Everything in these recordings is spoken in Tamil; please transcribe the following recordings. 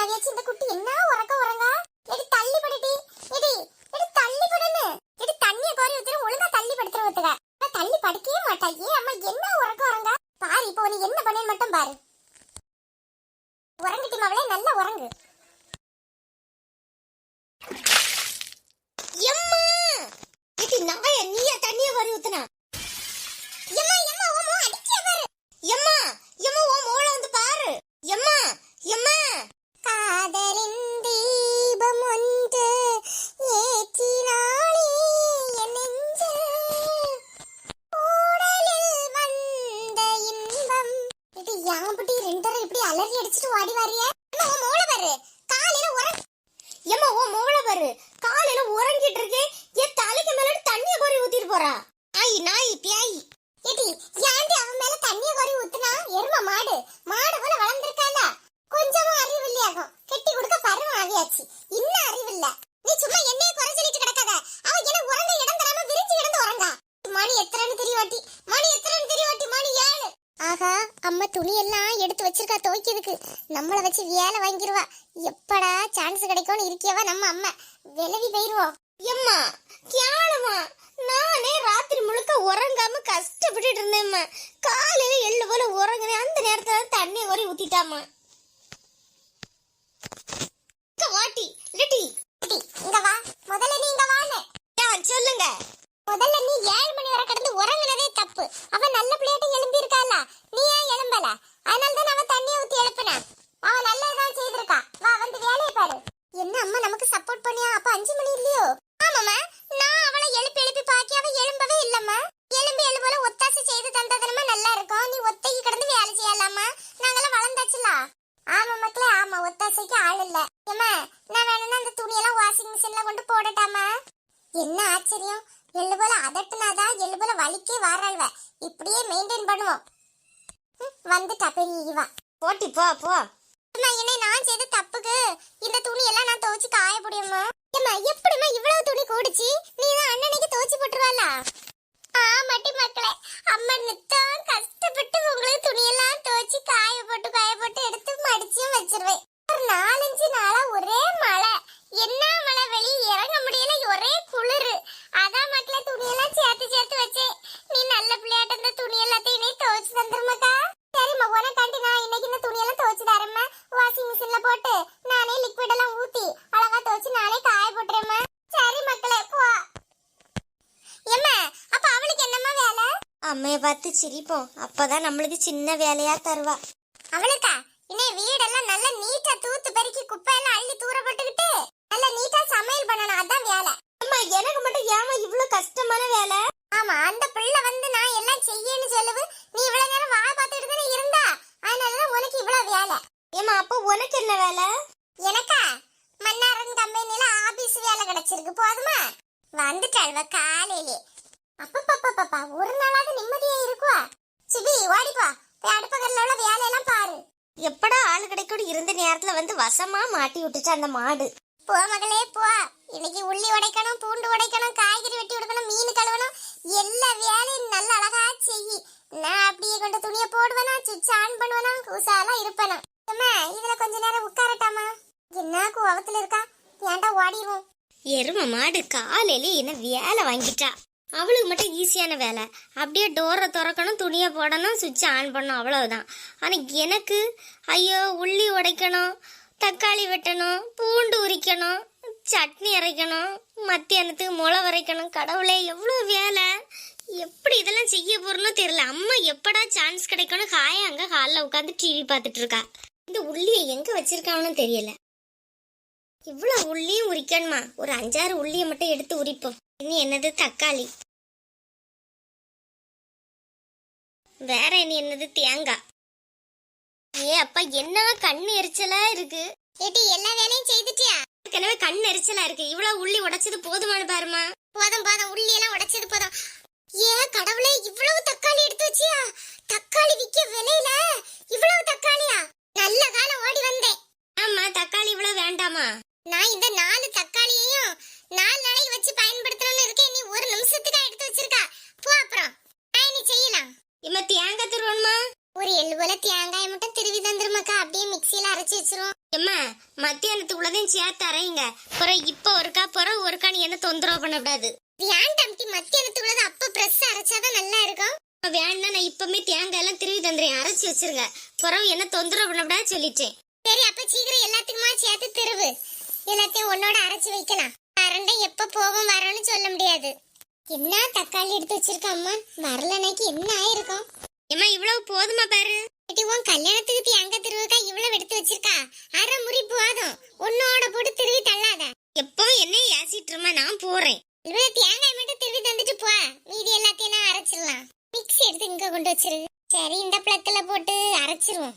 அவியாச்சு இந்த குட்டி என்ன உறக்க அடிச்சிட்டு ஓடி வாரியே? அம்மா, உன் மோள பாரு. காலையில உறங்க எம்மா உன் மோள பாரு. காலையில உறங்கிட்டு இருக்கே. என் தலைக்கு மேல தண்ணிய கோரி ஊத்திட்டு போறா நாய் நாய் பியாய் ஏடி ஏன்டி அவன் மேல தண்ணிய கோரி ஊத்துனா எரும மாடு மாடு போல வளர்ந்திருக்கால கொஞ்சமும் அறிவு இல்லையாகும் கெட்டி கொடுக்க பருவம் ஆவியாச்சு இன்னும் அறிவு இல்ல நீ சும்மா என்னைய குறை சொல்லிட்டு கிடக்காத அவன் என்ன உறங்க இடம் தராம விரிஞ்சு கிடந்து உறங்க மணி எத்தனைன்னு தெரியவாட்டி மணி எத்தனைன்னு தெரியவாட்டி மணி ஏழு ஆஹா அம்மா துணி எல்லாம் எடுத்து வச்சிருக்கா துவைக்கிறதுக்கு நம்மள வச்சு வேலை வாங்கிருவா. எப்படா சான்ஸ் கிடைக்கும்னு இருக்கியவா நம்ம அம்மா. விலவி போயிருவோம் எம்மா கேளமா நானே ராத்திரி முழுக்க உறங்காம கஷ்டப்பட்டுட்டு இருந்தேம்மா. காலையில எள்ளு போல உறங்குறேன் அந்த நேரத்துல தான் தண்ணிய கோரி ஊத்திட்டாமா வாட்டி லிட்டி இங்க வா. முதல்ல நீ இங்க வான்னு. சொல்லுங்க. முதல்ல நீ ஏழு மணி வரை கிடந்து உறங்குனதே தப்பு அவ நல்ல பிள்ளையாட்ட எழும்பி இருக்கால நீ ஏன் எழும்பல அதனால தான் அவ தண்ணிய ஊத்தி எழுப்புன அவ நல்லதான் செய்திருக்கா வா வந்து வேலையை பாரு என்ன அம்மா நமக்கு சப்போர்ட் பண்ணியா அப்ப அஞ்சு மணி இல்லையோ ஆமாம்மா நான் அவளை எழுப்பி எழுப்பி பாக்கி அவ எழும்பவே இல்லம்மா எலும்பி எழுபோல ஒத்தாசை செய்து தந்ததனமா நல்லா இருக்கும் நீ ஒத்தைக்கு கிடந்து வேலை செய்யலாமா நாங்கெல்லாம் வளர்ந்தாச்சுல ஆமா மக்களே ஆமா ஒத்தாசைக்கு ஆள் இல்ல. ஏம்மா நான் வேணும்னா அந்த துணியெல்லாம் வாஷிங் மிஷின்ல கொண்டு போடட்டாமா என்ன ஆச்சரியம். எள்ளு போல அதட்டுனாதான் எள்ளு போல வலிக்கே வாராள்வ. இப்படியே மெயின்டைன் பண்ணுவோம். வந்துட்டா பெரிய இவா. போட்டி போ போ. அம்மா என்னை நான் செய்த தப்புக்கு இந்த துணி எல்லாம் நான் துவைச்சு காய முடியுமா ஏம்மா எப்படிம்மா இவ்வளவு துணி கூடுச்சு நீ தான் அண்ணனுக்கு துவைச்சு போட்டுருவாளா ஆமாட்டி மக்களே அம்மா நித்தம் கஷ்டப்பட்டு உங்களுக்கு துணியெல்லாம் துவைச்சு காய போட்டு காய போட்டு எடுத்து மடிச்சும் வச்சிருவேன் ஒரு நாலஞ்சு நாளா ஒரே மழை என்ன மழை வெளியே இறங்க முடியல ஒரே குளிரு அதான் மக்களே துணியெல்லாம் சேர்த்து சேர்த்து வச்சேன் நீ நல்ல பிள்ளையாட்ட இந்த துணி எல்லாத்தையும் நீ துவைச்சு தந்துருமாக்கா சரிம்மா உனக்காண்டி நான் இன்னைக்கு இந்த துணியெல்லாம் துவைச்சு தரேம்மா வாஷிங் மிஷின்ல போட்டு நானே லிக்விட் எல்லாம் ஊத்தி அழகா துவைச்சு நானே காய போட்டுறேம்மா சரி மக்களே போ ஏம்மா அப்ப அவளுக்கு என்னம்மா வேலை அம்மைய பார்த்து சிரிப்போம். அப்பதான் நம்மளுக்கு சின்ன வேலையா தருவா. அவளுக்கா? இன்னே வீடெல்லாம் நல்லா நீட்டா தூத்து பெருக்கி குப்பையெல்லாம் அள்ளி தூர போட்டுக்கிட்டு நல்லா நீட்டா சமையல் பண்ணணும். அதான் வேலை. அம்மா எனக்கு மட்டும் ஏமா இவ்வளவு கஷ்டமான வேலை? ஆமா அந்த பிள்ளை வந்து நான் எல்லாம் செய்யன்னு சொல்லுவு நீ இவ்வளவு நேரம் வாழ பார்த்துட்டு இருந்தா? அதனாலதான் உனக்கு இவ்வளவு வேலை. ஏமா அப்ப உனக்கு என்ன வேலை? எனக்கா? மன்னாரன் கம்பெனில ஆபீஸ் வேலை கிடைச்சிருக்கு. போதுமா? வந்துட்டாள்வ காலையிலே. அப்பப்பப்பப்பா ஒரு நாளாவது நிம்மதியா இருக்குவா? சிபி ஓடிப்பா போய் அடுப்பகரில் உள்ள வேலையெல்லாம் பாரு. எப்படா ஆளு கிடைக்கூட இருந்த நேரத்துல வந்து வசமா மாட்டி விட்டுச்சு அந்த மாடு. போ மகளே போ. இன்னைக்கு உள்ளி உடைக்கணும் பூண்டு உடைக்கணும் காய்கறி வெட்டி கொடுக்கணும் மீன் கழுவணும் எல்லா வேலையும் நல்ல அழகா செய்யி. நான் அப்படியே கொண்டு துணியை போடுவேனா சுவிட்ச் ஆன் பண்ணுவேனா கூசாலா இருப்பேனா. அம்மா இதுல கொஞ்ச நேரம் உட்காரட்டாமா? என்ன கோவத்துல இருக்கா? ஏன்டா ஓடிடுவோம் எரும மாடு காலையில என்ன வேலை வாங்கிட்டா. அவளுக்கு மட்டும் ஈஸியான வேலை. அப்படியே டோரை திறக்கணும் துணியை போடணும் சுவிட்ச் ஆன் பண்ணணும் அவ்வளவுதான். ஆனால் எனக்கு ஐயோ உள்ளி உடைக்கணும் தக்காளி வெட்டணும் பூண்டு உரிக்கணும் சட்னி அரைக்கணும் மத்தியானத்துக்கு முளை வரைக்கணும் கடவுளே எவ்வளோ வேலை. எப்படி இதெல்லாம் செய்ய போறோன்னு தெரியல. அம்மா எப்படா சான்ஸ் கிடைக்கணும் ஹாயா அங்கே ஹாலில் உட்காந்து டிவி பார்த்துட்டு இருக்கா. இந்த உள்ளியை எங்கே வச்சிருக்காங்கன்னு தெரியல. இவ்வளோ உள்ளியும் உரிக்கணுமா? ஒரு அஞ்சாறு உள்ளியை மட்டும் எடுத்து உரிப்போம். இனி என்னது தக்காளி? வேற இனி என்னது? தேங்காய் ஏ அப்பா என்ன கண்ணு எரிச்சலா இருக்கு? ஏட்டி எல்லா வேலையும் செய்துட்டியா? ஏற்கனவே கண் எரிச்சலா இருக்கு. இவ்வளவு உள்ளி உடைச்சது போதுமான பாருமா. போதும் போதும். உள்ளி எல்லாம் உடைச்சது போதும். ஏ கடவுளே இவ்வளவு தக்காளி எடுத்து வச்சியா? தக்காளி விக்க விலையில இவ்வளவு தக்காளியா? நல்ல காலம் ஓடி வந்தேன். ஆமா தக்காளி இவ்வளவு வேண்டாமா? நான் இந்த நாலு தக்காளியையும் நாலு நாளைக்கு வச்சு பயன்படுத்தணும்னு இருக்கேன். நீ ஒரு நிமிஷத்துக்கு எடுத்து வச்சிருக்கா. போ அப்புறம். நான் இனி செய்யலாம். இம்ம தேங்காய் திருவணுமா? ஒரு எள்ளு போல தேங்காய் மட்டும் திருவி தந்துருமாக்கா அப்படியே மிக்சியில அரைச்சு வச்சிருவோம். எம்மா மத்தியானத்துக்குள்ளதையும் சேர்த்து அரைங்க பிறகு இப்போ ஒருக்கா பிறகு ஒருக்கா நீ என்ன தொந்தரவு பண்ணக்கூடாது. ஏன் டம்டி மத்தியானத்துக்குள்ளது அப்ப பிரஸ் அரைச்சாதான் நல்லா இருக்கும்? வேணா நான் இப்பவுமே தேங்காய் எல்லாம் திருவி தந்துறேன் அரைச்சி வச்சிருங்க. பிறகு என்ன தொந்தரவு பண்ணக்கூடாது சொல்லிட்டேன். சரி அப்ப சீக்கிரம் எல்லாத்துக்குமா சேர்த்து திருவு. எல்லாத்தையும் உன்னோட அரைச்சு வைக்கலாம். கரண்டை எப்ப போவோம் வரோன்னு சொல்ல முடியாது. என்ன தக்காளி எடுத்து வச்சிருக்க அம்மா? வரலனாக்கி என்ன ஆயிருக்கும் ஏம்மா இவ்வளவு போதுமா பாரு. உன் கல்யாணத்துக்கு தேங்காய் திருவுக்கா இவ்வளவு எடுத்து வச்சிருக்கா? அரை முறி போதும். உன்னோட போட்டு திருவி தள்ளாத. எப்பவும் என்ன ஏசிட்டு இருமா நான் போறேன். இவ்வளவு தேங்காய் மட்டும் திருவி தந்துட்டு போ. மீதி எல்லாத்தையும் நான் அரைச்சிடலாம். மிக்ஸி எடுத்து இங்க கொண்டு வச்சிரு. சரி இந்த பிளத்துல போட்டு அரைச்சிருவோம்.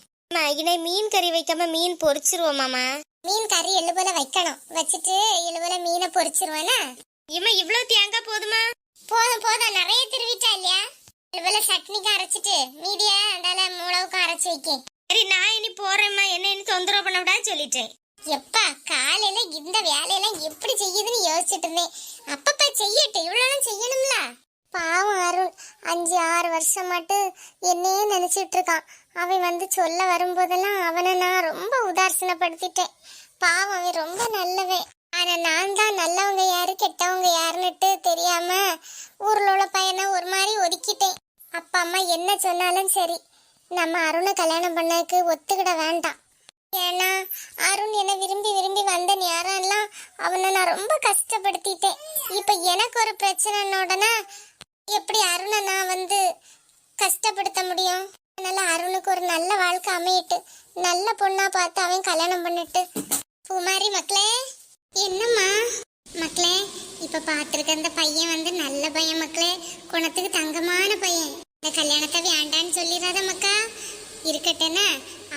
இதை மீன் கறி வைக்காம மீன் பொரிச்சிருவோமாமா மீன் கறி எள்ளு போல வைக்கணும். வச்சுட்டு எள்ளு போல மீனை பொரிச்சிருவானா ஏம்மா இவ்வளவு தேங்காய் போதுமா? போதும் போதும். நிறைய திருவிட்டா இல்லையா? போல சட்னிக்கு அரைச்சிட்டு மீதிய அந்தால மூளவுக்கும் அரைச்சு வைக்க சரி நான் இனி போறேம்மா. என்ன இனி தொந்தரவு பண்ணக்கூடாது சொல்லிட்டேன். எப்பா காலையில இந்த வேலையெல்லாம் எப்படி செய்யுதுன்னு யோசிச்சுட்டு இருந்தேன். அப்பப்ப செய்யட்டு இவ்வளவு செய்யணும்ல? பாவம் அருண். அஞ்சு ஆறு வருஷம் மட்டும் என்னையே நினைச்சிட்டு இருக்கான். அவன் வந்து சொல்ல வரும்போதெல்லாம் அவனை நான் ரொம்ப உதாசீனப்படுத்திட்டேன். பாவம் அவன் ரொம்ப நல்லவன். ஆனா நான் தான் நல்லவங்க யாரு கெட்டவங்க யாருன்னுட்டு தெரியாம ஊர்ல உள்ள பையனை ஒரு மாதிரி ஒதுக்கிட்டேன். அப்பா அம்மா என்ன சொன்னாலும் சரி நம்ம அருணை கல்யாணம் பண்ணதுக்கு ஒத்துக்கிட வேண்டாம். ஏன்னா அருண் என்னை விரும்பி விரும்பி வந்த நேரம்லாம் அவனை நான் ரொம்ப கஷ்டப்படுத்திட்டேன். இப்போ எனக்கு ஒரு பிரச்சனைனோடனா எப்படி அருணை நான் வந்து கஷ்டப்படுத்த முடியும்? அதனால அருணுக்கு ஒரு நல்ல வாழ்க்கை அமையிட்டு நல்ல பொண்ணா பார்த்து அவன் கல்யாணம் பண்ணிட்டு பூமாரி மக்களே. என்னம்மா? மக்களே இப்ப பார்த்திருக்க அந்த பையன் வந்து நல்ல பையன் மக்களே. குணத்துக்கு தங்கமான பையன். இந்த கல்யாணத்தை வேண்டான்னு சொல்லிடாத மக்கா? இருக்கட்டேன்னா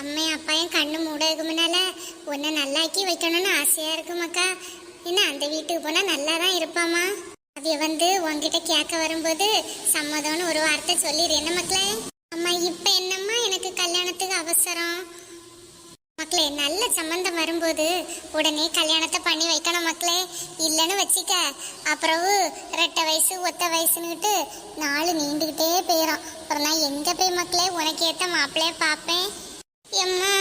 அம்மையும் அப்பாயும் கண்ணு மூடதுக்கு முன்னால உன்னை நல்லாக்கி வைக்கணும்னு ஆசையா இருக்கு மக்கா. என்ன அந்த வீட்டுக்கு போனா நல்லா தான் இருப்பாமா அவைய வந்து உன்கிட்ட கேட்க வரும்போது சம்மதம்னு ஒரு வார்த்தை சொல்லிடு. என்ன மக்களே? அம்மா இப்ப என்னம்மா எனக்கு கல்யாணத்துக்கு அவசரம்? மக்களே நல்ல சம்பந்தம் வரும்போது உடனே கல்யாணத்தை பண்ணி வைக்கணும் மக்களே. இல்லைன்னு வச்சிக்க. அப்புறவு ரெட்டை வயசு ஒத்த வயசுன்னுட்டு நாள் நீண்டுகிட்டே போயிடும் அப்புறம் நான் எங்க போய் மக்களே உனக்கு ஏற்ற மாப்பிள்ளையே பார்ப்பேன் எம்மா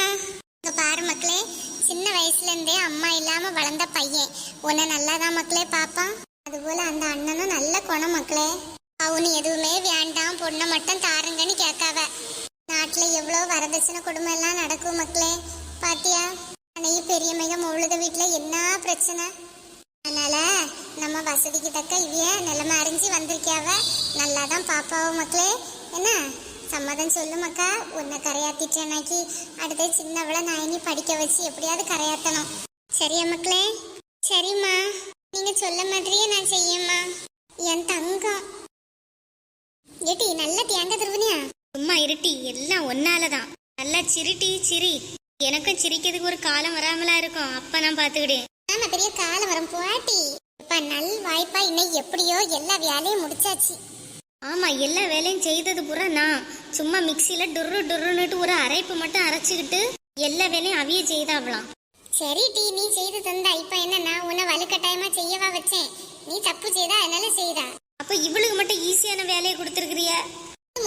இங்கே பாரு மக்களே. சின்ன வயசுல இருந்தே அம்மா இல்லாமல் வளர்ந்த பையன். உன்னை நல்லா தான் மக்களே பார்ப்பான் அதுபோல் அந்த அண்ணனும் நல்ல குணம் மக்களே. அவனு எதுவுமே வேண்டாம் பொண்ணை மட்டும் தாருங்கன்னு கேட்காவ. நாட்டில் எவ்வளோ வரதட்சணை குடும்பம் எல்லாம் நடக்கும் மக்களே. பாத்தியா? அன்னைக்கு பெரிய மிக முழுத வீட்டுல என்ன பிரச்சனை? அதனால நம்ம வசதிக்கு தக்க இவைய நிலைமை அறிஞ்சு வந்திருக்கியாவ. நல்லா தான் பாப்பாவும் மக்களே. என்ன? சம்மதம் சொல்லு மக்கா உன்னை கரையாத்திட்டேனாக்கி அடுத்து சின்னவளை நான் இனி படிக்க வச்சு எப்படியாவது கரையாத்தணும். சரியா மக்களே? சரிம்மா. நீங்க சொல்ல மாதிரியே நான் செய்யம்மா. என் தங்கம். ஏட்டி நல்ல தேங்க திருவனியா? சும்மா இருட்டி எல்லாம் ஒன்னாலதான். நல்லா சிரிட்டி சிரி. எனக்கும் சிரிக்கிறதுக்கு ஒரு காலம் வராமலா இருக்கும். அப்ப நான் பாத்துக்கிட்டேன். ஆமா பெரிய காலம் வரும். போட்டி. இப்ப நல் வாய்ப்பா இன்னைக்கு எப்படியோ எல்லா வேலையும் முடிச்சாச்சு. ஆமா எல்லா வேலையும் செய்தது பூரா நான். சும்மா மிக்சியில டுர்ரு டுர்ருன்னுட்டு ஒரு அரைப்பு மட்டும் அரைச்சுக்கிட்டு எல்லா வேலையும் அவிய செய்தாவலாம் சரி டி நீ செய்து தந்தா. இப்ப என்ன நான் உன்னை வலுக்கட்டாயமா செய்யவா வச்சேன். நீ தப்பு செய்தா அதனால செய்தா? அப்ப இவளுக்கு மட்டும் ஈஸியான வேலையை கொடுத்துருக்கிறிய?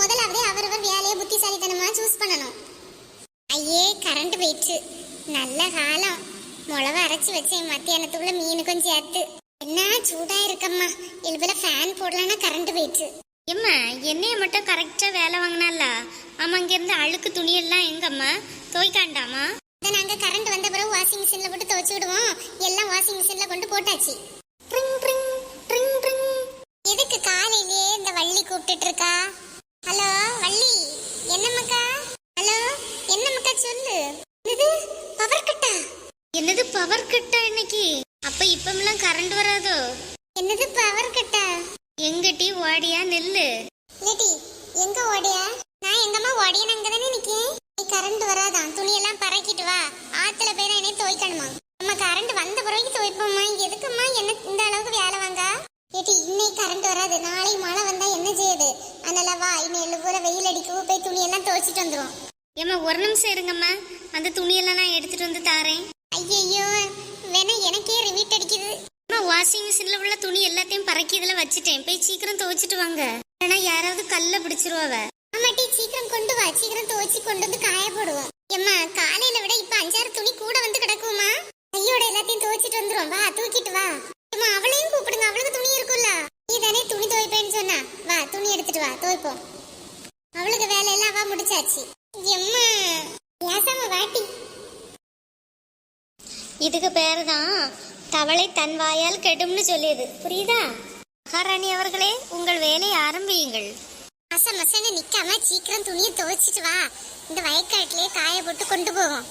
முதலாவது அவரவர் வேலையை புத்திசாலித்தனமா சூஸ் பண்ணணும். ஐயே கரண்ட் போயிடுச்சு. நல்ல காலம். மிளவா அரைச்சு வச்சேன். மத்தியானத்துக்குள்ள மீனுக்கும் சேர்த்து. என்ன சூடா இருக்கம்மா எழுபல ஃபேன் போடலன்னா கரண்ட் போயிடுச்சு. எம்மா என்னைய மட்டும் கரெக்டா வேலை வாங்கினால ஆமா இங்க இருந்து அழுக்கு துணியெல்லாம் எங்கம்மா? துவைக்காண்டாமா? இதை நாங்க கரண்ட் வந்த பிறகு வாஷிங் மிஷின்ல போட்டு துவைச்சு விடுவோம். எல்லாம் வாஷிங் மிஷின்ல கொண்டு போட்டாச்சு. ட்ரிங் ட்ரிங் ட்ரிங் ட்ரிங். எதுக்கு காலையிலேயே இந்த வள்ளி கூப்பிட்டுட்டு இருக்கா? ஹலோ வள்ளி. என்னம்மக்கா? சொல்லு. இது பவர் கட்டா என்னது பவர் கட்டா இன்னைக்கு? அப்ப இப்பமெல்லாம் கரண்ட் வராதோ? என்னது பவர் கட்டா எங்கட்டி ஓடியா? நெல்லு. லேடி எங்க ஓடியா? நான் எங்கம்மா ஓடியன் அங்க தானே நிக்கேன்? நீ கரண்ட் வராதான் துணியெல்லாம் பறக்கிட்டு வா. ஆத்துல போய் என்ன துவைக்கணுமா? அம்மா கரண்ட் வந்த பிறகு துவைப்போம்மா. எதுக்கும்மா என்ன இந்த அளவுக்கு வேலை வாங்க? ஏட்டி இன்னைக்கு கரண்ட் வராது. நாளை மழை வந்தா என்ன செய்யுது அதனால வா இன்னும் எள்ளு போல வெயில் அடிக்கவும் போய் துணியெல்லாம் துவைச்சிட்டு வந்துரும் ஏம்மா ஒரு நிமிஷம் இருங்கம்மா. அந்த துணியெல்லாம் நான் எடுத்துட்டு வந்து தாரேன். ஐயையோ வேணா எனக்கே ரிவீட் அடிக்குது. அம்மா வாஷிங் மிஷின்ல உள்ள துணி எல்லாத்தையும் பறக்கி இதுல வச்சுட்டேன். போய் சீக்கிரம் துவைச்சிட்டு வாங்க. ஏன்னா யாராவது கல்ல பிடிச்சிருவாவ. ஆமாட்டி சீக்கிரம் கொண்டு வா. சீக்கிரம் துவைச்சு கொண்டு வந்து காய போடுவோம். எம்மா காலையில விட இப்ப அஞ்சாறு துணி கூட வந்து கிடக்குமா? கையோட எல்லாத்தையும் துவைச்சிட்டு வந்துரும் வா தூக்கிட்டு வா. எம்மா அவளையும் கூப்பிடுங்க. அவளுக்கு துணி இருக்குல்ல. நீ தானே துணி துவைப்பேன்னு சொன்னா. வா துணி எடுத்துட்டு வா. துவைப்போம். அவளுக்கு வேலையெல்லாம் அவ முடிச்சாச்சு. இதுக்கு பேரு தான் தவளை தன் வாயால் கெடும்னு சொல்லியது. புரியுதா? மகாராணி அவர்களே உங்கள் வேலையை ஆரம்பியுங்கள். மச மசன்னு நிக்காம சீக்கிரம் துணியை துவைச்சிட்டு வா. இந்த வயக்காட்டிலேயே காய போட்டு கொண்டு போவோம்.